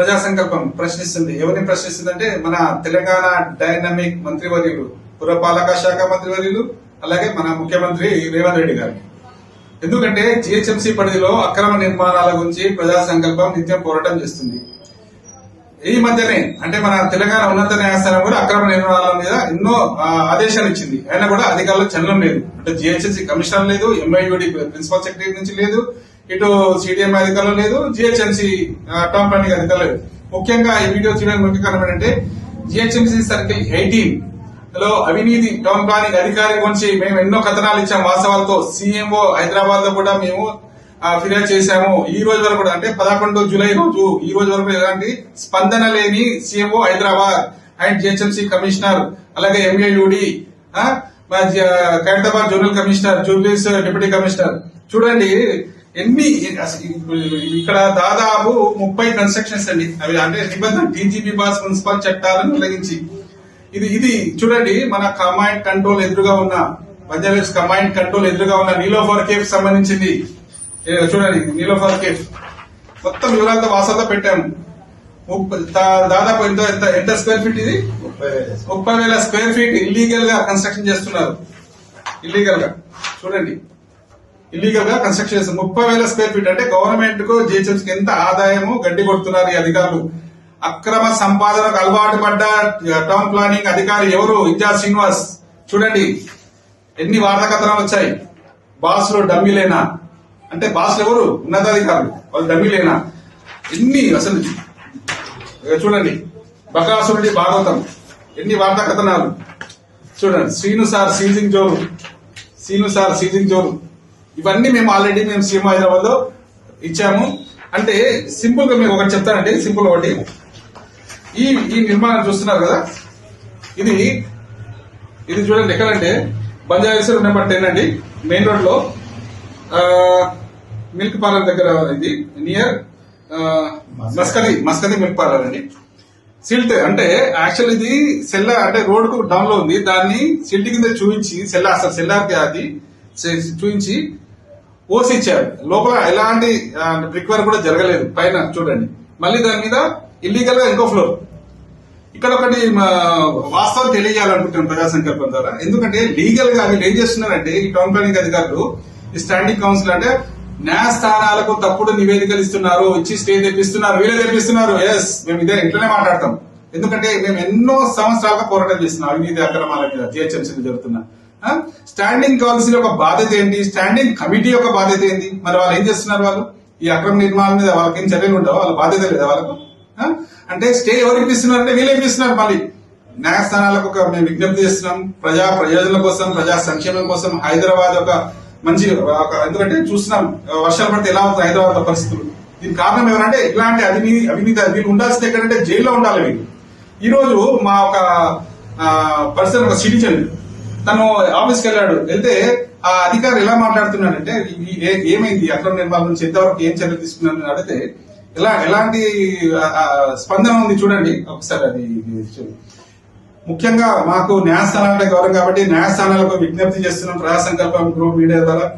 ప్రజా సంకల్పం ప్రశ్నిస్తుంది. ఎవరిని ప్రశ్నిస్తుంది అంటే మన తెలంగాణ డైనమిక్ మంత్రివర్యులు పురపాలక శాఖ మంత్రివర్యులు అలాగే మన ముఖ్యమంత్రి రేవంత్ రెడ్డి గారు. ఎందుకంటే జిహెచ్ఎంసీ పరిధిలో అక్రమ నిర్మాణాల గురించి ప్రజా సంకల్పం నిత్యం పోరాటం చేస్తుంది. ఈ మధ్యనే అంటే మన తెలంగాణ ఉన్నత న్యాయస్థానం కూడా అక్రమ నిర్మాణాల మీద ఎన్నో ఆదేశాలు ఇచ్చింది. అయినా కూడా అధికారులకు చలనం లేదు. అంటే జిహెచ్ఎంసీ కమిషనర్ లేదు ఎంఐయుడి ప్రిన్సిపల్ సెక్రటరీ నుంచి లేదు ఇటు సిడిఎం అధికారులు లేదు జిహెచ్ఎంసీ టౌన్ ప్లానింగ్ అధికారులు లేదు ముఖ్యంగా ఈ వీడియో చేయడానికి ముఖ్య కారణం ఏంటంటే జిహెచ్ఎంసీ సర్కిల్ ఎయిటీన్. లో అవినీతి టౌన్ ప్లానింగ్ అధికారి గురించి మేము ఎన్నో కథనాలు ఇచ్చాము వాస్తవాలతో సీఎంఓ హైదరాబాద్లో కూడా మేము ఫిర్యాదు చేశాము. ఈ రోజు వరకు కూడా అంటే పదకొండు జూలై రోజు ఈ రోజు వరకు ఎలాంటి స్పందన లేని CMO Hyderabad and GHMC commissioner అలాగే ఎంఏయుడి ఖైరతాబాద్ జోనల్ కమిషనర్ జూబ్లీస్ డిప్యూటీ కమిషనర్. చూడండి ఎన్ని ఇక్కడ దాదాపు ముప్పై కన్స్ట్రక్షన్స్ అండి. అవి అంటే నిబంధన టీజీపీ బాస్ మున్సిపల్ చట్టాలను ఉల్లంఘించి ఇది ఇది చూడండి మన కమాండ్ కంట్రోల్ ఎదురుగా ఉన్న బంజారాస్ కమాండ్ కంట్రోల్ ఎదురుగా ఉన్న నీలోఫర్ కేఫ్ సంబంధించింది. చూడండి నీలోఫర్ కేఫ్ మొత్తం వివరాలతో వాసాలతో పెట్టాము. దాదాపు ఎంత ఎంత ఎంత స్క్వేర్ ఫీట్ ఇది? ముప్పై వేల స్క్వేర్ ఫీట్ ఇల్లీగల్గా కన్స్ట్రక్షన్ చేస్తున్నారు. ఇల్లీగల్గా. చూడండి. ఇల్లీగల్గా కన్స్ట్రక్షన్ చేస్తారు. ముప్పై వేల స్క్వేర్ ఫీట్ అంటే గవర్నమెంట్కు జిహెచ్ఎంసీ కి ఎంత ఆదాయము గడ్డి కొడుతున్నారు ఈ అధికారులు? అక్రమ సంపాదనకు అలవాటు పడ్డ టౌన్ ప్లానింగ్ అధికారి ఎవరు? విద్యా శ్రీనివాస్. చూడండి ఎన్ని వార్తాకథనాలు వచ్చాయి. బాసులు డమ్మీలేనా అంటే బాసులు ఎవరు? ఉన్నతాధికారులు. వాళ్ళు డమ్మీలేనా ఎన్ని అసలు చూడండి బకాసురుడి భాగవతం. ఎన్ని వార్తా కథనాలు చూడండి శ్రీను సార్ సీజింగ్ జోరు. శ్రీను సార్ సీజింగ్ జోరు. ఇవన్నీ మేము ఆల్రెడీ మేము సీఎం హైదరాబాద్లో ఇచ్చాము. అంటే సింపుల్గా మీకు ఒకటి చెప్తానండి సింపుల్ ఒకటి. ఈ ఈ నిర్మాణం చూస్తున్నారు కదా? ఇది ఇది చూడండి ఎక్కడంటే బంజారాస్ నెంబర్ టెన్ అండి. మెయిన్ రోడ్లో మిల్క్ పార్లర్ దగ్గర ఇది నియర్ మస్కది మస్కది మిల్క్ పార్లర్ అండి. సిల్ట్ అంటే యాక్చువల్ ఇది సెల్ల అంటే రోడ్కు డౌన్లో ఉంది. దాన్ని సిల్ట్ కింద చూపించి సెల్ల అసలు సెల్లార్ అది చూపించి ఓసి ఇచ్చారు లోపల ఎలాంటి రిక్వైర్ కూడా జరగలేదు. పైన చూడండి. మళ్ళీ దాని మీద ఇల్లీగల్గా ఇంకో ఫ్లోర్ ఇక్కడ ఒకటి మా వాస్తవం తెలియజేయాలనుకుంటున్నాను ప్రజా సంకల్పం ద్వారా. ఎందుకంటే లీగల్గా వీళ్ళు ఏం చేస్తున్నారంటే ఈ టౌన్ ప్లానింగ్ అధికారులు ఈ స్టాండింగ్ కౌన్సిల్ అంటే న్యాయస్థానాలకు తప్పుడు నివేదికలు ఇస్తున్నారు ఇచ్చి స్టే తెప్పిస్తున్నారు వీళ్ళే తెప్పిస్తున్నారు. ఎస్ మేము ఇదే ఇంట్లోనే మాట్లాడతాం. ఎందుకంటే మేము ఎన్నో సంవత్సరాలుగా పోరాటం చేస్తున్నాం అవినీతి అక్రమాల మీద జిహెచ్ఎంసీ జరుగుతున్నాయి స్టాండింగ్ కౌన్సిల్ యొక్క బాధ్యత ఏంటి? స్టాండింగ్ కమిటీ యొక్క బాధ్యత ఏంటి? మరి వాళ్ళు ఏం చేస్తున్నారు వాళ్ళు? ఈ అక్రమ నిర్మాణం మీద వాళ్ళకి ఏం చర్యలు ఉండవు? వాళ్ళ బాధ్యత లేదా వాళ్ళకు? అంటే స్టే ఎవరు ఇప్పిస్తున్నారు అంటే వీళ్ళు ఇప్పిస్తున్నారు మళ్ళీ. న్యాయస్థానాలకు ఒక మేము విజ్ఞప్తి చేస్తున్నాం. ప్రజా ప్రయోజనాల కోసం ప్రజా సంక్షేమం కోసం హైదరాబాద్ ఒక మంచి ఒక ఎందుకంటే చూస్తున్నాం. వర్షాలు పడితే ఎలా అవుతుంది హైదరాబాద్లో పరిస్థితులు? దీనికి కారణం ఏమంటే ఇలాంటి అవినీతి అవినీతి వీళ్ళు ఉండాల్సింది ఎక్కడంటే జైల్లో ఉండాలి వీళ్ళు. ఈ రోజు మా ఒక పర్సన్ ఒక సిటిజన్ తను ఆఫీస్కి వెళ్ళాడు. వెళ్తే ఆ అధికారి ఎలా మాట్లాడుతున్నాడంటే ఏ- ఏమైంది? అక్రమ నిర్మాణం నుంచి ఎంతవరకు ఏం చర్యలు తీసుకున్నారని అడిగితే ఎలా ఎలాంటి స్పందన ఉంది చూడండి. ఒకసారి అది ముఖ్యంగా మాకు న్యాయస్థానాలంటే గౌరవం కాబట్టి న్యాయస్థానాలకు విజ్ఞప్తి చేస్తున్నాం. ప్రజా సంకల్పం గ్రూప్ మీడియా ద్వారా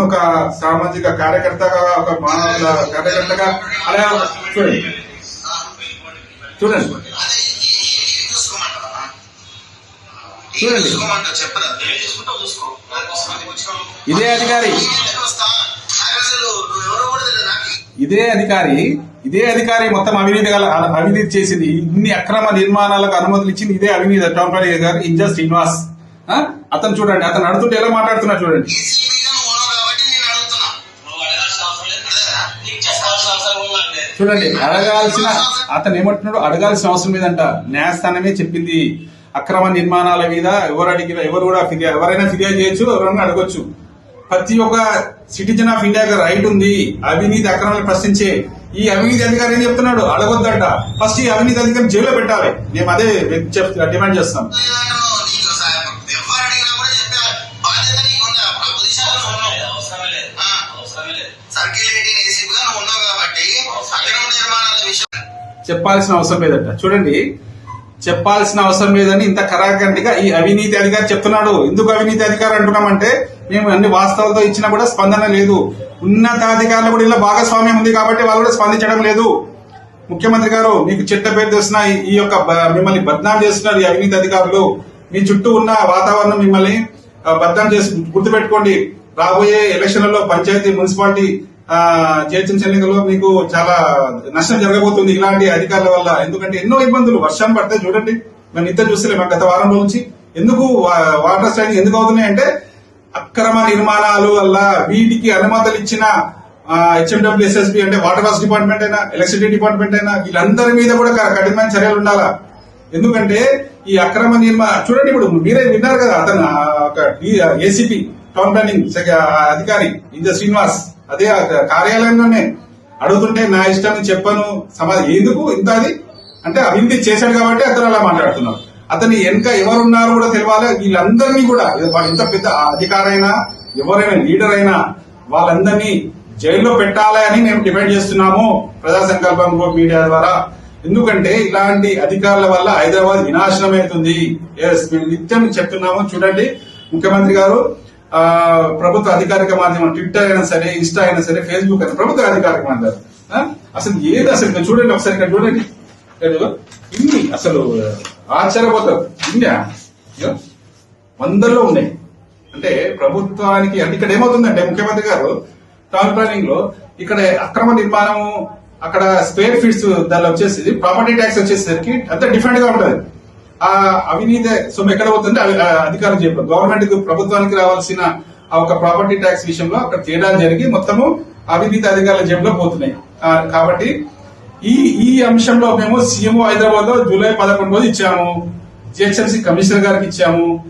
ఒక సామాజిక కార్యకర్తగా ఒక మానవ కార్యకర్తగా అలా చూడండి. చూడండి. చూడండి. చెప్పరా? ఇదే అధికారి. ఇదే అధికారి ఇదే అధికారి మొత్తం అవినీతి గల అవినీతి చేసింది. ఇన్ని అక్రమ నిర్మాణాలకు అనుమతులు ఇచ్చింది ఇదే అవినీతి. టౌన్ ప్లానింగ్ గారు ఇంజస్ శ్రీనివాస్? అతను చూడండి అతను అడుగుతుంటే ఎలా మాట్లాడుతున్నారు చూడండి. చూడండి అడగాల్సిన అతను ఏమంటున్నాడు అడగాల్సిన అవసరం లేదంట. న్యాయస్థానమే చెప్పింది. అక్రమ నిర్మాణాల మీద ఎవరు అడిగిన ఎవరు కూడా ఫిర్యాదు ఎవరైనా ఫిర్యాదు చేయొచ్చు ఎవరైనా అడగొచ్చు. ప్రతి ఒక్క సిటిజన్ ఆఫ్ ఇండియాకి రైట్ ఉంది. అవినీతి అక్రమాలు ప్రశ్నించే ఈ అవినీతి అధికారి ఏం చెప్తున్నాడు? అడగొద్దంట. ఫస్ట్ ఈ అవినీతి అధికారి జైల్లో పెట్టాలి. మేము అదే చెప్తా డిమాండ్ చేస్తాం చెప్పాల్సిన అవసరం లేదట. చూడండి చెప్పాల్సిన అవసరం లేదని ఇంత కరాఖండిగా ఈ అవినీతి అధికారి చెప్తున్నాడు. ఎందుకు అవినీతి అధికారి అంటున్నామంటే మేము అన్ని వాస్తవాలతో ఇచ్చినా కూడా స్పందన లేదు. ఉన్నతాధికారులు కూడా ఇలా భాగస్వామ్యం ఉంది కాబట్టి వాళ్ళు కూడా స్పందించడం లేదు. ముఖ్యమంత్రి గారు మీకు చెట్ట పేరు తెస్తున్నాయి ఈ- యొక్క బ- మిమ్మల్ని బద్నాం చేస్తున్నారు ఈ అవినీతి అధికారులు. మీ చుట్టూ ఉన్న వాతావరణం మిమ్మల్ని బద్నాం చేసి గుర్తుపెట్టుకోండి. రాబోయే ఎలక్షన్లలో పంచాయతీ మున్సిపాలిటీ జిహెచ్ఎంసీ ఎన్నికల్లో మీకు చాలా నష్టం జరగబోతుంది ఇలాంటి అధికారుల వల్ల. ఎందుకంటే ఎన్నో ఇబ్బందులు. వర్షం పడితే చూడండి. మేము నిద్ర చూస్తలేము గత వారం నుంచి ఎందుకు వా- వాటర్ స్ట్రైక్ ఎందుకు అవుతున్నాయి అంటే అక్రమ నిర్మాణాలు వల్ల వీటికి అనుమతులు ఇచ్చిన హెచ్ఎండబ్ల్యూఎస్ఎస్పీ అంటే వాటర్ వర్క్స్ డిపార్ట్మెంట్ అయినా ఎలక్ట్రిసిటీ డిపార్ట్మెంట్ అయినా వీళ్ళందరి మీద కూడా కఠినమైన చర్యలు ఉండాలా? ఎందుకంటే ఈ అక్రమ నిర్మాణ చూడండి ఇప్పుడు మీరే విన్నారు కదా. అతను ఏసీపీ టౌన్ ప్లానింగ్ అధికారి ఇంజ శ్రీనివాస్. అదే కార్యాలయంలోనే అడుగుతుంటే నా ఇష్టం చెప్పను. సమాధి ఎందుకు? ఇంత అది? అంటే అభివృద్ధి చేశాడు కాబట్టి అతను అలా మాట్లాడుతున్నాడు. అతని వెనక ఎవరున్నారో కూడా తెలియాలి వీళ్ళందరినీ కూడా ఇంత పెద్ద అధికారైనా ఎవరైనా లీడర్ అయినా వాళ్ళందరినీ జైల్లో పెట్టాలి అని మేము డిమాండ్ చేస్తున్నాము ప్రజా సంకల్పం మీడియా ద్వారా. ఎందుకంటే ఇలాంటి అధికారుల వల్ల హైదరాబాద్ వినాశనం అవుతుంది ఎస్ మేము నిత్యం చెప్తున్నాము. చూడండి ముఖ్యమంత్రి గారు ప్రభుత్వ అధికారిక మాధ్యమం ట్విట్టర్ అయినా సరే ఇన్స్టా అయినా సరే ఫేస్బుక్ అయినా ప్రభుత్వ అధికారిక మాధ్యమం. అసలు ఏది అసలు ఇక్కడ చూడండి ఒకసారి ఇక్కడ చూడండి. ఇన్ని అసలు ఆశ్చర్యపోతారు. ఇన్యా? వందల్లో ఉన్నాయి. అంటే ప్రభుత్వానికి అంటే ఇక్కడ ఏమవుతుందంటే ముఖ్యమంత్రి గారు టౌన్ ప్లానింగ్లో ఇక్కడ అక్రమ నిర్మాణం అక్కడ స్క్వేర్ ఫీట్స్ దానిలో వచ్చేసి ప్రాపర్టీ ట్యాక్స్ వచ్చేసరికి అంత డిఫరెంట్గా ఉంటుంది. ఆ అవినీతి సొమ్ము ఎక్కడ పోతుంది అవి- ఆ అధికారులు చెప్పారు. గవర్నమెంట్ ప్రభుత్వానికి రావాల్సిన ఆ ఒక ప్రాపర్టీ ట్యాక్స్ విషయంలో అక్కడ తేడాలు జరిగి మొత్తము అవినీతి అధికారుల జేబులో పోతున్నాయి. కాబట్టి ఈ ఈ అంశంలో మేము సీఎం హైదరాబాద్లో జూలై పదకొండు రోజు ఇచ్చాము. జిహెచ్ఎంసీ కమిషనర్ గారికి ఇచ్చాము.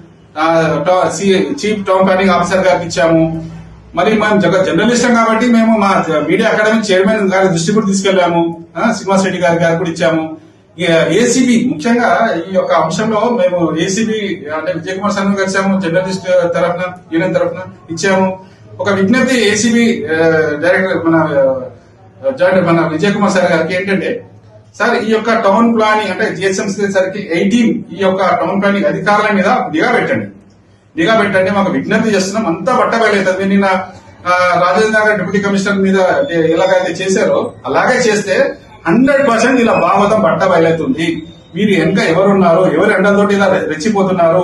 సి- చీఫ్ టౌన్ ప్లానింగ్ ఆఫీసర్ గారికి ఇచ్చాము. మరి మనం జర్నలిస్టం కాబట్టి మేము మా మీడియా అకాడమీ చైర్మన్ గారి దృష్టి కూడా తీసుకెళ్ళాము శ్రీనివాస్ రెడ్డి గారి గారికి కూడా ఇచ్చాము. ఏసీబీ ముఖ్యంగా ఈ యొక్క అంశంలో మేము ఏసీబీ అంటే విజయ్ కుమార్ శర్మ గారు జర్నలిస్ట్ తరఫున యూనియన్ తరఫున ఇచ్చాము. ఒక విజ్ఞప్తి ఏసీబీ డైరెక్టర్ మన జాయింట్ మన విజయ్ కుమార్ సార్ గారికి ఏంటంటే సార్ ఈ యొక్క టౌన్ ప్లానింగ్ అంటే జిహెచ్ఎంసీ సరికి ఎయిటీన్ ఈ యొక్క టౌన్ ప్లానింగ్ అధికారుల మీద నిఘా పెట్టండి. నిఘా పెట్టండి మాకు విజ్ఞప్తి చేస్తున్నాం అంతా బట్టబయలవుతుంది. నిన్న రాజేంద్ర నగర్ డిప్యూటీ కమిషనర్ మీద ఎలాగైతే చేశారో అలాగే చేస్తే హండ్రెడ్ పర్సెంట్ ఇలా భాగవతం బట్ట బయలుతుంది మీరు వెనక ఎవరున్నారు ఎవరు ఎండలతోటి ఇలా రెచ్చిపోతున్నారు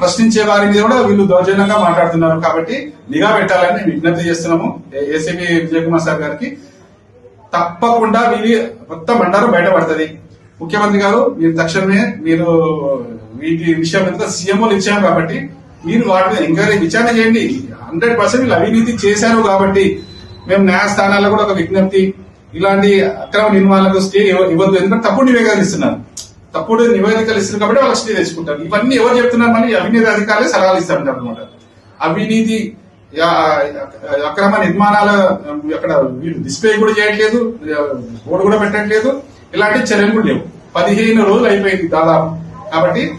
ప్రశ్నించే వారి మీద కూడా వీళ్ళు దౌర్జన్యంగా మాట్లాడుతున్నారు. కాబట్టి నిఘా పెట్టాలని విజ్ఞప్తి చేస్తున్నాము. ఏసీపీ విజయ్ కుమార్ సార్ గారికి. తప్పకుండా వీరి మొత్తం బండారం బయటపడుతుంది. ముఖ్యమంత్రి గారు మీరు తక్షణమే మీరు వీటి విషయం మీద సీఎంఓలు ఇచ్చాము కాబట్టి మీరు వాటి మీద ఎంక్వైరీ విచారణ చేయండి. హండ్రెడ్ పర్సెంట్ అవినీతి చేశారు కాబట్టి మేము న్యాయస్థానాల్లో కూడా ఒక విజ్ఞప్తి ఇలాంటి అక్రమ నిర్మాణాలకు స్టే ఇవ్వద్దు. ఎందుకంటే తప్పుడు నివేదికలు ఇస్తున్నారు. తప్పుడు నివేదికలు ఇస్తున్నారు కాబట్టి వాళ్ళకి స్టే తెచ్చుకుంటారు. ఇవన్నీ ఎవరు చెప్తున్నారు మరి? అవినీతి అధికారులే సలహాలు ఇస్తారంటారు అనమాట. అవినీతి అక్రమ నిర్మాణాల అక్కడ వీళ్ళు డిస్ప్లే కూడా చేయట్లేదు బోర్డు కూడా పెట్టట్లేదు. ఇలాంటి చర్యలు కూడా లేవు. పదిహేను రోజులు అయిపోయింది దాదాపు. కాబట్టి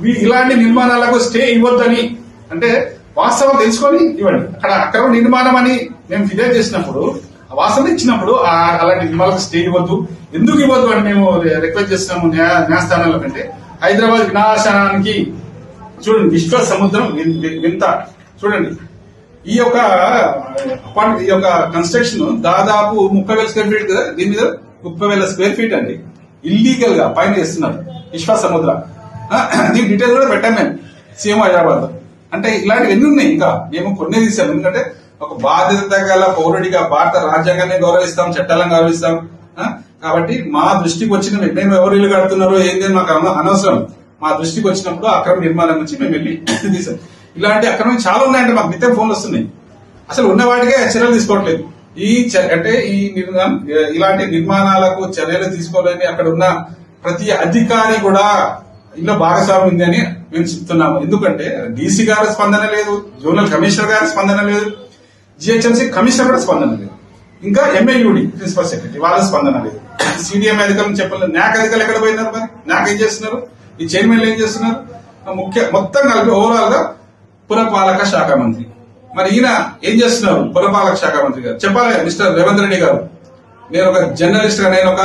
వీ- ఇలాంటి నిర్మాణాలకు స్టే ఇవ్వద్దని అంటే వాస్తవం తెలుసుకొని ఇవ్వండి. అక్కడ అక్రమ నిర్మాణం అని మేము ఫిర్యాదు చేసినప్పుడు వాసన ఇచ్చినప్పుడు అలాంటి నిర్మాణాలకు స్టే ఇవ్వద్దు. ఎందుకు ఇవ్వద్దు అని మేము రిక్వెస్ట్ చేస్తున్నాము న్యాయ న్యాయస్థానాల కంటే హైదరాబాద్ వినాశనానికి చూడండి విశ్వ సముద్రం వింత. చూడండి ఈ యొక్క అపార్ట్- ఈ యొక్క కన్స్ట్రక్షన్ దాదాపు ముప్పై వేల స్క్వేర్ ఫీట్ కదా? దీని మీద ముప్పై వేల స్క్వేర్ ఫీట్ అండి. ఇల్లీగల్గా పైన చేస్తున్నారు విశ్వ సముద్ర. దీని డీటెయిల్స్ కూడా పెట్టాం మేము. సీఎం హైదరాబాద్ అంటే ఇలాంటివి ఎన్ని ఉన్నాయి ఇంకా. మేము కొన్ని తీసాం. ఎందుకంటే ఒక బాధ్యత గల పౌరుడిగా భారత రాజ్యాంగాన్ని గౌరవిస్తాం చట్టాలను గౌరవిస్తాం కాబట్టి మా దృష్టికి వచ్చిన మేము ఎవరు ఇల్లు కడుతున్నారో ఏంది మాకు అనవసరం. మా దృష్టికి వచ్చినప్పుడు అక్రమ నిర్మాణం నుంచి మేము వెళ్ళి తీసాం. ఇలాంటి అక్రమం చాలా ఉన్నాయంటే మాకు నిత్యం ఫోన్లు వస్తున్నాయి. అసలు ఉన్న వాటికే చర్యలు తీసుకోవట్లేదు. ఈ అంటే ఈ నిర్మాణం ఇలాంటి నిర్మాణాలకు చర్యలు తీసుకోవాలని అక్కడ ఉన్న ప్రతి అధికారి కూడా ఇందులో భాగస్వామి ఉంది అని మేము చెప్తున్నాము. ఎందుకంటే డీసీ గారి స్పందన లేదు జోనల్ కమిషనర్ గారి స్పందన లేదు. జిహెచ్ఎంసీ కమిషనర్ కూడా స్పందన లేదు. ఇంకా ఎంఏయుడి ప్రిన్సిపల్ సెక్రటరీ వాళ్ళ స్పందన లేదు. సిడిఎం అధికారులు చెప్పలేదు న్యాక్ అధికారులు ఎక్కడ పోయినారు మరి? న్యాక్ ఏం చేస్తున్నారు? ఈ చైర్మన్లు ఏం చేస్తున్నారు? ముఖ్య మొత్తం కలిపి ఓవరాల్గా పురపాలక శాఖ మంత్రి. మరి ఈయన ఏం చేస్తున్నారు? పురపాలక శాఖ మంత్రి గారు. చెప్పాలి మిస్టర్ రేవంత్ రెడ్డి గారు. నేను ఒక జర్నలిస్ట్గా నేను ఒక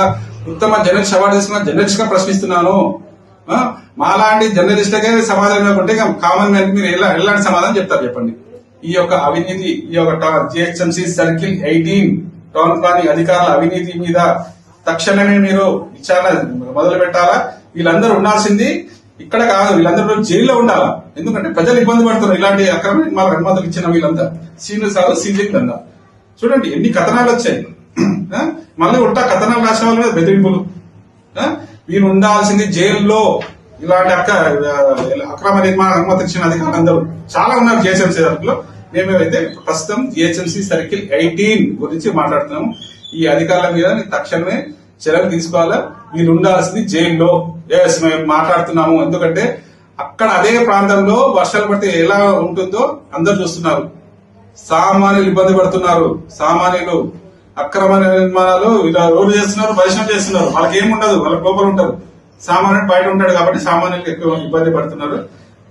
ఉత్తమ జర్నలిస్ట్ అవార్డు తీసుకున్న జర్నలిస్ట్గా ప్రశ్నిస్తున్నాను. మాలాంటి జర్నలిస్ట్లకే సమాధానం ఇవ్వకుంటే కామన్ మ్యాన్ మీరు ఎలా ఎలాంటి సమాధానం చెప్తారు చెప్పండి. ఈ యొక్క అవినీతి ఈ యొక్క GHMC circle eighteen town planning అధికారుల అవినీతి మీద తక్షణమే మీరు విచారణ మొదలు పెట్టాలా? వీళ్ళందరూ ఉండాల్సింది ఇక్కడ కాదు వీళ్ళందరూ జైల్లో ఉండాలా? ఎందుకంటే ప్రజలు ఇబ్బంది పడుతున్నారు. ఇలాంటి అక్రమ నిర్మాణ అనుమతులు ఇచ్చిన వీళ్ళంతా. సీనియర్ సార్ సీజింగ్ అంతా. చూడండి ఎన్ని కథనాలు వచ్చాయి. మళ్ళీ ఉంటా కథనాలు రాసిన వాళ్ళ మీద బెదిరింపులు. వీళ్ళు ఉండాల్సింది జైల్లో. ఇలాంటి అక్క అక్రమ నిర్మాణ అనుమతి ఇచ్చిన అధికారులు అందరూ చాలా ఉన్నారు జిహెచ్ఎంసీ సర్కిల్లో మేమేమైతే ప్రస్తుతం జిహెచ్ఎంసీ సర్కిల్ ఎయిటీన్ గురించి మాట్లాడుతున్నాము ఈ అధికారుల మీద తక్షణమే చర్యలు తీసుకోవాలా? మీరు ఉండాల్సింది జైల్లో. ఎస్ మేము మాట్లాడుతున్నాము. ఎందుకంటే అక్కడ అదే ప్రాంతంలో వర్షాలు పడితే ఎలా ఉంటుందో అందరు చూస్తున్నారు. సామాన్యులు ఇబ్బంది పడుతున్నారు. సామాన్యులు అక్రమ నిర్మాణాలు ఇలా రోడ్లు చేస్తున్నారు పరిశ్రమ చేస్తున్నారు. వాళ్ళకి ఏముండదు వాళ్ళ లోపల ఉంటారు. సామాన్యుడు బయట ఉంటాడు కాబట్టి సామాన్యులు ఎక్కువ ఇబ్బంది పడుతున్నారు.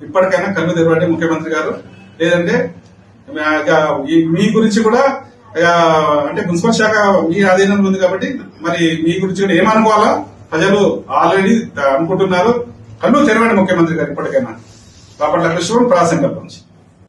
ఇప్పటికైనా కళ్ళు తెరవండి ముఖ్యమంత్రి గారు. లేదంటే మీ గురించి కూడా అంటే మున్సిపల్ శాఖ మీ ఆధీనంలో ఉంది కాబట్టి మరి మీ గురించి కూడా ఏమనుకోవాలా ప్రజలు ఆల్రెడీ అనుకుంటున్నారు. కన్ను తెరవండి ముఖ్యమంత్రి గారు ఇప్పటికైనా. బాపట్ల కృష్ణ ప్రాసంగం నుంచి.